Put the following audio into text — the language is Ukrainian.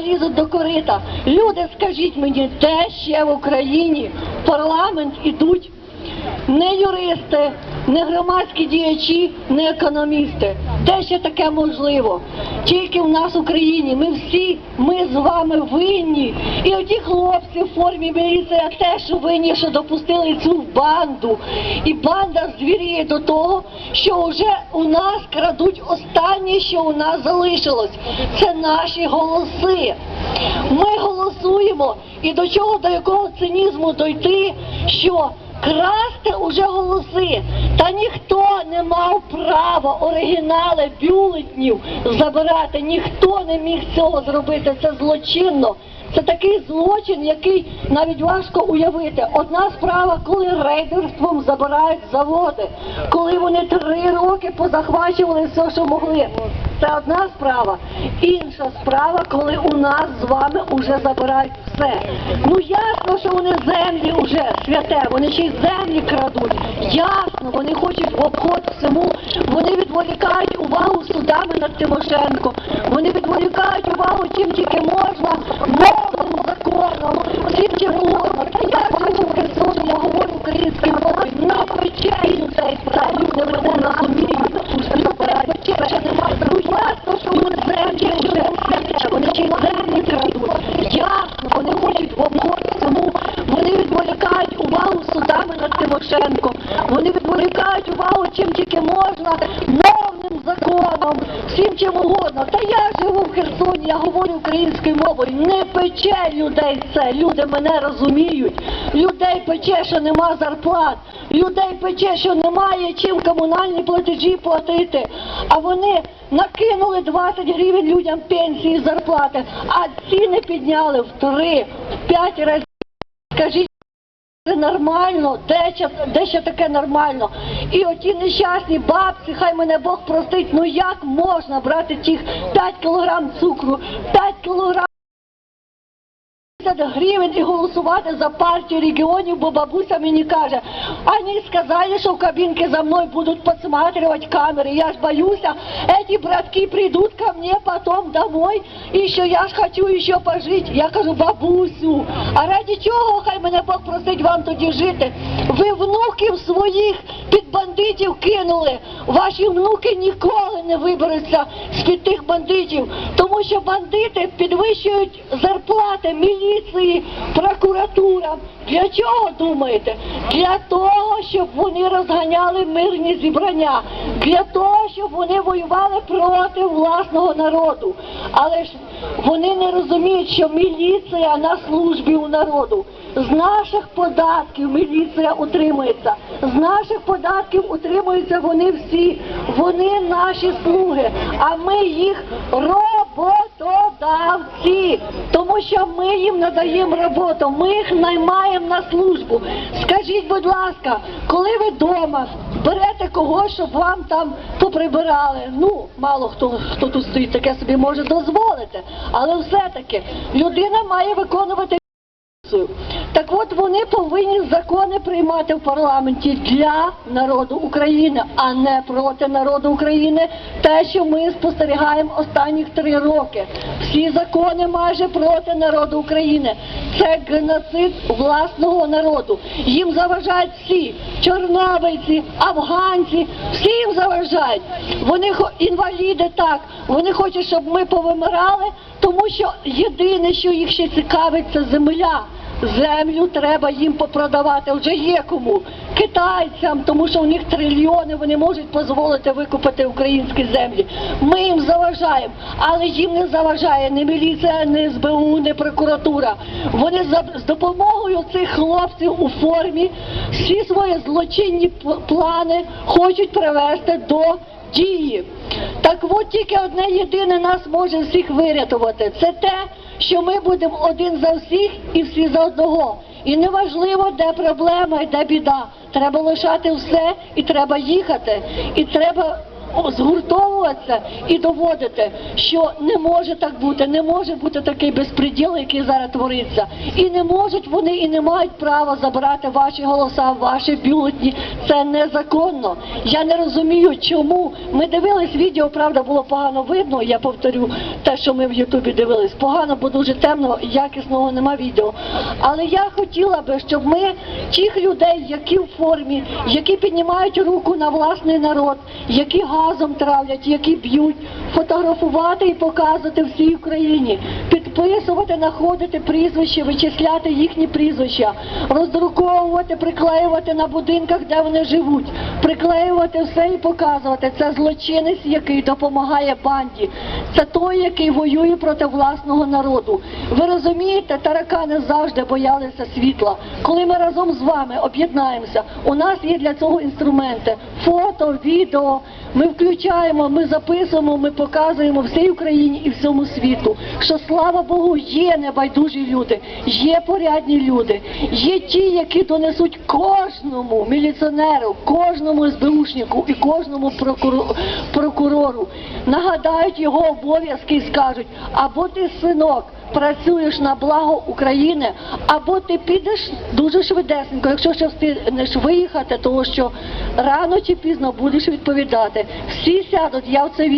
лізуть до корита. Люди, скажіть мені, де ще в Україні парламент ідуть не юристи, не громадські діячі, не економісти. Де ще таке можливо? Тільки в нас в Україні. Ми всі, ми з вами винні. І оті хлопці в формі міліція теж винні, що допустили цю банду. І банда звіріє до того, що вже у нас крадуть останнє, що у нас залишилось. Це наші голоси. Ми голосуємо. І до чого, до якого цинізму дойти, що красти уже голоси. Та ніхто не мав права оригінали бюлетнів забирати. Ніхто не міг цього зробити. Це злочинно. Це такий злочин, який навіть важко уявити. Одна справа, коли рейдерством забирають заводи, коли вони три роки позахвачували все, що могли. Це одна справа. Інша справа, коли у нас з вами вже забирають все. Ну ясно, що вони землі вже святе, вони ще й землі крадуть. Ясно, вони хочуть в обход всьому. Вони відволікають увагу судами над Тимошенко. Вони відволікають увагу чим тільки можна, мовним законом, чим угодно. Та я Херсоні, я говорю українською мовою, на печері цей справді не мене розуміють. Уже печера ще немає. Ну ясно, що вони землі вже святе, вони ще й землі крадуть. Ясно, вони хочуть в обход всьому. Вони відволікають увагу судами над Тимошенко. Вони відволікають увагу чим тільки можна, мовним законом, всім чим угодно. Та я живу в Херсоні, я говорю українською мовою. Не пече людей це. Люди мене розуміють. Людей пече, що нема зарплат. Людей пече, що немає чим комунальні платежі платити. А вони накинули 20 гривень людям пенсії зарплати, а ціни підняли в три, в п'ять разів. Скажіть. Це нормально, де ще, де ще таке нормально? І оті нещасні бабці, хай мене Бог простить, ну як можна брати тих 5 кілограм цукру, 5 кілограм 50 гривень і голосувати за партію регіонів, бо бабуся мені каже, вони сказали, що в кабінці за мною будуть підсматривати камери. Я ж боюся, эти братки прийдуть ко мне потом домой, і що я ж хочу ще пожити. Я кажу, бабусю, а ради чого хай мене Бог просить вам тоді жити? Ви внуків своїх під бандитів кинули. Ваші внуки ніколи не виберуться з-під тих бандитів, тому що бандити підвищують зарплати міліції, прокуратурам. Для чого думаєте? Для того, щоб вони розганяли мирні зібрання, для того, щоб вони воювали проти власного народу. Але ж вони не розуміють, що міліція на службі у народу. З наших податків міліція утримується. З наших податків утримуються вони всі. Вони наші слуги, а ми їх роботодавці. Тому що ми їм надаємо роботу, ми їх наймаємо на службу. Скажіть, будь ласка, коли ви вдома берете когось, щоб вам там поприбирали? Ну, мало хто хто тут стоїть, таке собі може дозволити, але все-таки людина має виконувати. Так от вони повинні закони приймати в парламенті для народу України, а не проти народу України. Те, що ми спостерігаємо останніх три роки. Всі закони майже проти народу України. Це геноцид власного народу. Їм заважають всі чорнобильці, афганці, всі їм заважають. Вони інваліди так. Вони хочуть, щоб ми повимирали, тому що єдине, що їх ще цікавить, це земля. Землю треба їм попродавати, вже є кому. Китайцям, тому що у них трильйони, вони можуть дозволити викупити українські землі. Ми їм заважаємо, але їм не заважає ні міліція, ні СБУ, ні прокуратура. Вони з допомогою цих хлопців у формі всі свої злочинні плани хочуть привести до дії. Так от тільки одне єдине нас може всіх вирятувати. Це те, що ми будемо один за всіх і всі за одного. І неважливо, де проблема і де біда. Треба лишати все і треба їхати. І треба згуртовуватися і доводити, що не може так бути, не може бути такий безпреділ, який зараз твориться. І не можуть вони і не мають права забирати ваші голоса, ваші бюлетні. Це незаконно. Я не розумію, чому. Ми дивились відео, правда, було погано видно. Я повторю те, що ми в Ютубі дивились. Погано, бо дуже темно, якісного нема відео. Але я хотіла би, щоб ми тих людей, які в формі, які піднімають руку на власний народ, які газом травлять, які б'ють, фотографувати і показувати всій Україні, підписувати, знаходити прізвища, вичисляти їхні прізвища, роздруковувати, приклеювати на будинках, де вони живуть, приклеювати все і показувати. Це злочинець, який допомагає банді. Це той, який воює проти власного народу. Ви розумієте, таракани завжди боялися світла. Коли ми разом з вами об'єднаємося, у нас є для цього інструменти: фото, відео. Ми включаємо, ми записуємо, ми показуємо всій Україні і всьому світу, що слава Богу, є небайдужі люди, є порядні люди, є ті, які донесуть кожному міліціонеру, кожному СБУшнику і кожному прокурору, нагадають його обов'язки і скажуть, або ти синок. Працюєш на благо України, або ти підеш дуже швидесенько, якщо ще встигнеш виїхати, тому що рано чи пізно будеш відповідати. Всі сядуть, я в це вірю.